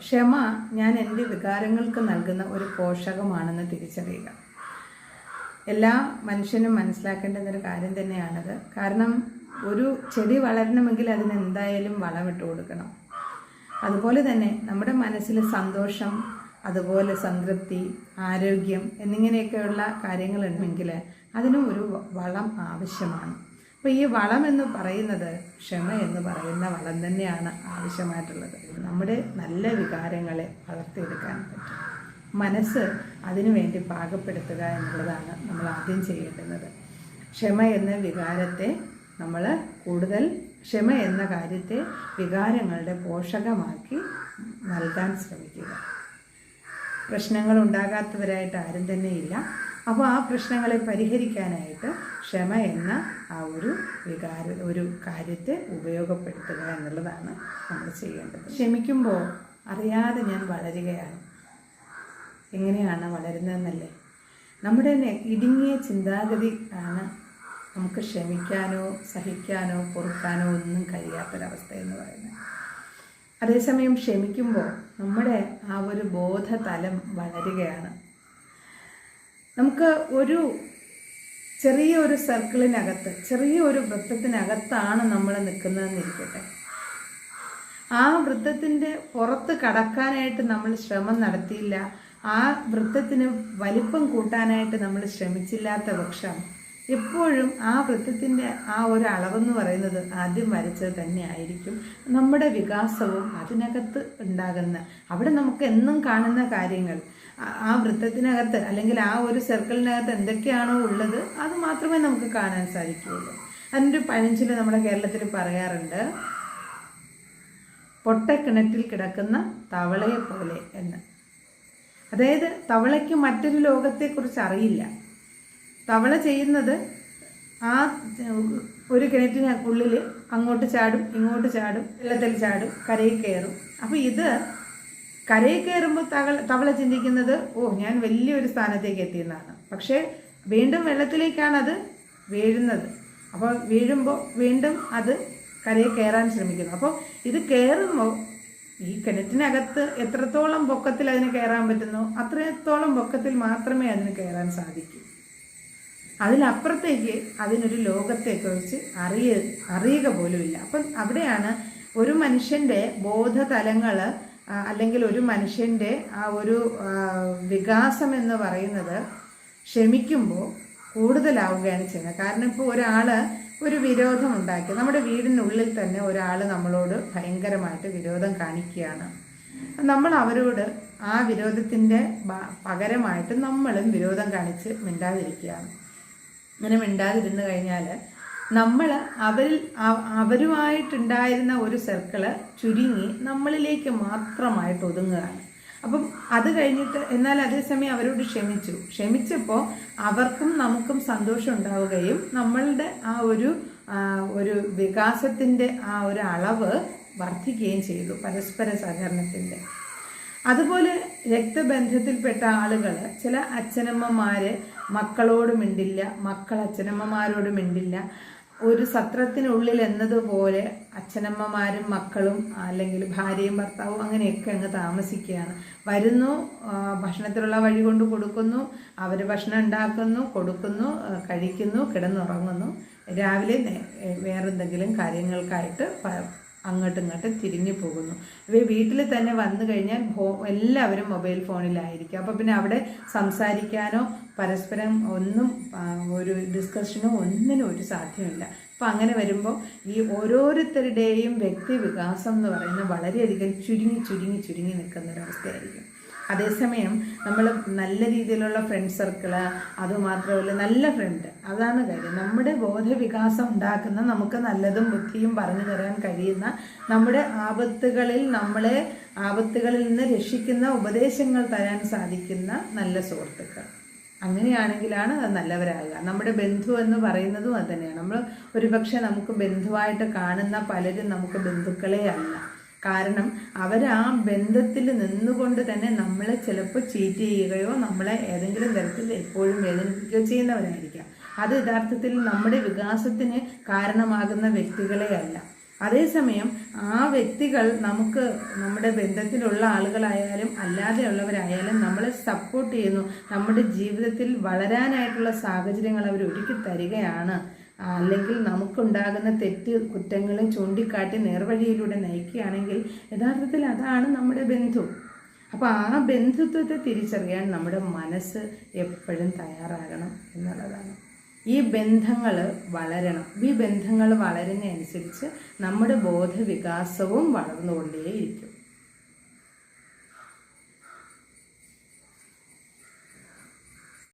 ക്ഷമ ഞാൻ എന്റെ വികാരങ്ങൾക്ക് നൽകുന്ന ഒരു പോഷകമാണെന്ന് തിരിച്ചറിയുക. എല്ലാ മനുഷ്യനും മനസ്സിലാക്കേണ്ടുന്ന ഒരു കാര്യം തന്നെയാണത്. കാരണം ഒരു ചെടി വളരണമെങ്കിൽ അതിന് എന്തായാലും വളമിട്ട് കൊടുക്കണം. അതുപോലെ തന്നെ നമ്മുടെ മനസ്സിൽ സന്തോഷം അതുപോലെ സംതൃപ്തി ആരോഗ്യം എന്നിങ്ങനെയൊക്കെയുള്ള കാര്യങ്ങളുണ്ടെങ്കിൽ അതിനും ഒരു വളം ആവശ്യമാണ്. അപ്പോൾ ഈ വളം എന്ന് പറയുന്നത് ക്ഷമ എന്ന് പറയുന്ന വളം തന്നെയാണ് ആവശ്യമായിട്ടുള്ളത്. നമ്മുടെ നല്ല വികാരങ്ങളെ വളർത്തിയെടുക്കാൻ പറ്റും. മനസ്സ് അതിനു വേണ്ടി പാകപ്പെടുത്തുക എന്നുള്ളതാണ് നമ്മൾ ആദ്യം ചെയ്യേണ്ടുന്നത് ക്ഷമ എന്ന വികാരത്തെ നമ്മൾ കൂടുതൽ ക്ഷമ എന്ന കാര്യത്തെ വികാരങ്ങളുടെ പോഷകമാക്കി നൽകാൻ ശ്രമിക്കുക. പ്രശ്നങ്ങൾ ഉണ്ടാകാത്തവരായിട്ട് ആരും തന്നെയില്ല അപ്പോൾ ആ പ്രശ്നങ്ങളെ പരിഹരിക്കാനായിട്ട് ക്ഷമ എന്ന ആ ഒരു വികാര ഒരു കാര്യത്തെ ഉപയോഗപ്പെടുത്തുക എന്നുള്ളതാണ് നമ്മൾ ചെയ്യേണ്ടത്. ക്ഷമിക്കുമ്പോൾ അറിയാതെ ഞാൻ വളരുകയാണ്. എങ്ങനെയാണ് വളരുന്നതെന്നല്ലേ? നമ്മുടെ ഇടുങ്ങിയ ചിന്താഗതി ആണ് നമുക്ക് ക്ഷമിക്കാനോ സഹിക്കാനോ പൊറുക്കാനോ ഒന്നും കഴിയാത്തൊരവസ്ഥ എന്ന് പറയുന്നത്. അതേസമയം ക്ഷമിക്കുമ്പോൾ നമ്മുടെ ആ ഒരു ബോധതലം വളരുകയാണ്. നമുക്ക് ഒരു ചെറിയ ഒരു സർക്കിളിനകത്ത് ചെറിയ ഒരു വൃത്തത്തിനകത്താണ് നമ്മൾ നിൽക്കുന്നതെന്നിരിക്കട്ടെ ആ വൃത്തത്തിന്റെ പുറത്ത് കടക്കാനായിട്ട് നമ്മൾ ശ്രമം നടത്തിയില്ല. ആ വൃത്തത്തിന് വലിപ്പം കൂട്ടാനായിട്ട് നമ്മൾ ശ്രമിച്ചില്ലാത്ത പക്ഷം എപ്പോഴും ആ വൃത്തത്തിന്റെ ആ ഒരു അളവെന്ന് പറയുന്നത് ആദ്യം വരച്ചത് തന്നെ ആയിരിക്കും. നമ്മുടെ വികാസവും അതിനകത്ത് ഉണ്ടാകുന്ന അവിടെ നമുക്ക് എന്നും കാണുന്ന കാര്യങ്ങൾ ആ- വൃത്തത്തിനകത്ത് അല്ലെങ്കിൽ ആ ഒരു സർക്കിളിനകത്ത് എന്തൊക്കെയാണോ ഉള്ളത് അത് മാത്രമേ നമുക്ക് കാണാൻ സാധിക്കുകയുള്ളൂ. അതിന്റെ പഴഞ്ചൊല്ല് നമ്മുടെ കേരളത്തിൽ പറയാറുണ്ട് പൊട്ടക്കിണറ്റിൽ കിടക്കുന്ന തവളയെ പോലെ എന്ന്. അതായത് തവളയ്ക്ക് മറ്റൊരു ലോകത്തെക്കുറിച്ച് അറിയില്ല. തവള ചെയ്യുന്നത് ആ ഒരു കിണറ്റിന് ഉള്ളിൽ അങ്ങോട്ട് ചാടും ഇങ്ങോട്ട് ചാടും വെള്ളത്തിൽ ചാടും കരയിൽ കയറും. അപ്പോൾ ഇത് കരയിൽ കയറുമ്പോൾ തവള തവള ചിന്തിക്കുന്നത് ഓ ഞാൻ വലിയൊരു സ്ഥാനത്തേക്ക് എത്തിയെന്നാണ്. പക്ഷേ വീണ്ടും വെള്ളത്തിലേക്കാണത് വീഴുന്നത്. അപ്പോൾ വീഴുമ്പോൾ വീണ്ടും അത് കരയിൽ കയറാൻ ശ്രമിക്കുന്നു. അപ്പോൾ ഇത് കയറുമ്പോൾ ഈ കിണറ്റിനകത്ത് എത്രത്തോളം പൊക്കത്തിൽ അതിന് കയറാൻ പറ്റുന്നു അത്രത്തോളം പൊക്കത്തിൽ മാത്രമേ അതിന് കയറാൻ സാധിക്കൂ. അതിലപ്പുറത്തേക്ക് അതിനൊരു ലോകത്തെക്കുറിച്ച് അറിയ അറിയുക പോലുമില്ല. അപ്പം അവിടെയാണ് ഒരു മനുഷ്യന്റെ ബോധതലങ്ങൾ അല്ലെങ്കിൽ ഒരു മനുഷ്യന്റെ ആ ഒരു വികാസം എന്ന് പറയുന്നത് ക്ഷമിക്കുമ്പോൾ കൂടുതലാവുകയാണ് ചെയ്യുന്നത്. കാരണം ഇപ്പോൾ ഒരാൾ ഒരു വിരോധം ഉണ്ടാക്കി നമ്മുടെ വീടിനുള്ളിൽ തന്നെ ഒരാൾ നമ്മളോട് ഭയങ്കരമായിട്ട് വിരോധം കാണിക്കുകയാണ്. നമ്മൾ അവരോട് ആ വിരോധത്തിന്റെ പകരമായിട്ട് നമ്മളും വിരോധം കാണിച്ച് മിണ്ടാതിരിക്കുകയാണ്. അങ്ങനെ മിണ്ടാതിരുന്ന് കഴിഞ്ഞാൽ നമ്മൾ അവരിൽ അവ- അവരുമായിട്ടുണ്ടായിരുന്ന ഒരു സർക്കിൾ ചുരുങ്ങി നമ്മളിലേക്ക് മാത്രമായിട്ട് ഒതുങ്ങുകയാണ്. അപ്പം അത് കഴിഞ്ഞിട്ട് എന്നാൽ അതേസമയം അവരോട് ക്ഷമിച്ചു. ക്ഷമിച്ചപ്പോൾ അവർക്കും നമുക്കും സന്തോഷം ഉണ്ടാവുകയും നമ്മളുടെ ആ ഒരു ഒരു വികാസത്തിന്റെ ആ ഒരു അളവ് വർദ്ധിക്കുകയും ചെയ്തു പരസ്പര സഹകരണത്തിന്റെ അതുപോലെ രക്തബന്ധത്തിൽപ്പെട്ട ആളുകൾ ചില അച്ഛനമ്മമാര് മക്കളോട് മിണ്ടില്ല മക്കൾ അച്ഛനമ്മമാരോട് മിണ്ടില്ല. ഒരു സത്രത്തിനുള്ളിൽ എന്നതുപോലെ അച്ഛനമ്മമാരും മക്കളും അല്ലെങ്കിൽ ഭാര്യയും ഭർത്താവും അങ്ങനെയൊക്കെ അങ്ങ് താമസിക്കുകയാണ്. വരുന്നു ഭക്ഷണത്തിലുള്ള വഴി കൊണ്ട് കൊടുക്കുന്നു അവർ ഭക്ഷണം ഉണ്ടാക്കുന്നു കൊടുക്കുന്നു കഴിക്കുന്നു കിടന്നുറങ്ങുന്നു. രാവിലെ വേറെന്തെങ്കിലും കാര്യങ്ങൾക്കായിട്ട് അങ്ങോട്ടും ഇങ്ങോട്ടും തിരിഞ്ഞു പോകുന്നു. ഇവ വീട്ടിൽ തന്നെ വന്നു കഴിഞ്ഞാൽ എല്ലാവരും മൊബൈൽ ഫോണിലായിരിക്കും. അപ്പോൾ പിന്നെ അവിടെ സംസാരിക്കാനോ പരസ്പരം ഒന്നും ഒരു ഡിസ്കഷനോ ഒന്നിനും ഒരു സാധ്യമില്ല. അപ്പം അങ്ങനെ വരുമ്പോൾ ഈ ഓരോരുത്തരുടെയും വ്യക്തി വികാസം എന്ന് പറയുന്നത് വളരെയധികം ചുരുങ്ങി ചുരുങ്ങി ചുരുങ്ങി നിൽക്കുന്ന ഒരവസ്ഥയായിരിക്കും അതേസമയം നമ്മൾ നല്ല രീതിയിലുള്ള ഫ്രണ്ട് സർക്കിൾ അതുമാത്രമല്ല നല്ല ഫ്രണ്ട് അതാണ് കാര്യം. നമ്മുടെ ബോധവികാസം ഉണ്ടാക്കുന്ന നമുക്ക് നല്ലതും ബുദ്ധിയും പറഞ്ഞു തരാൻ കഴിയുന്ന നമ്മുടെ ആപത്തുകളിൽ നമ്മളെ ആപത്തുകളിൽ നിന്ന് രക്ഷിക്കുന്ന ഉപദേശങ്ങൾ തരാൻ സാധിക്കുന്ന നല്ല സുഹൃത്തുക്കൾ. അങ്ങനെയാണെങ്കിലാണ് അത് നല്ലവരാകുക. നമ്മുടെ ബന്ധു എന്ന് പറയുന്നതും അത് തന്നെയാണ്. നമ്മൾ ഒരുപക്ഷെ നമുക്ക് ബന്ധുവായിട്ട് കാണുന്ന പലരും നമുക്ക് ബന്ധുക്കളെ അല്ല. കാരണം അവർ ആ ബന്ധത്തിൽ നിന്നുകൊണ്ട് തന്നെ നമ്മളെ ചിലപ്പോൾ ചീറ്റ് ചെയ്യുകയോ നമ്മളെ ഏതെങ്കിലും തരത്തിൽ എപ്പോഴും വേദനിപ്പിക്കുകയോ ചെയ്യുന്നവരായിരിക്കാം. അത് യഥാർത്ഥത്തിൽ നമ്മുടെ വികാസത്തിന് കാരണമാകുന്ന വ്യക്തികളെ അല്ല. അതേസമയം ആ വ്യക്തികൾ നമുക്ക് നമ്മുടെ ബന്ധത്തിലുള്ള ആളുകളായാലും അല്ലാതെയുള്ളവരായാലും നമ്മളെ സപ്പോർട്ട് ചെയ്യുന്നു. നമ്മുടെ ജീവിതത്തിൽ വളരാനായിട്ടുള്ള സാഹചര്യങ്ങൾ അവർ ഒരുക്കി തരികയാണ്. അല്ലെങ്കിൽ നമുക്കുണ്ടാകുന്ന തെറ്റ് കുറ്റങ്ങളെ ചൂണ്ടിക്കാട്ടി നേർവഴിയിലൂടെ നയിക്കുകയാണെങ്കിൽ യഥാർത്ഥത്തിൽ അതാണ് നമ്മുടെ ബന്ധു. അപ്പോൾ ആ ബന്ധുത്വത്തെ തിരിച്ചറിയാൻ നമ്മുടെ മനസ്സ് എപ്പോഴും തയ്യാറാകണം എന്നുള്ളതാണ്. ഈ ബന്ധങ്ങൾ വളരണം. ഈ ബന്ധങ്ങൾ വളരുന്നതനുസരിച്ച് നമ്മുടെ ബോധവികാസവും വളർന്നുകൊണ്ടേയിരിക്കും.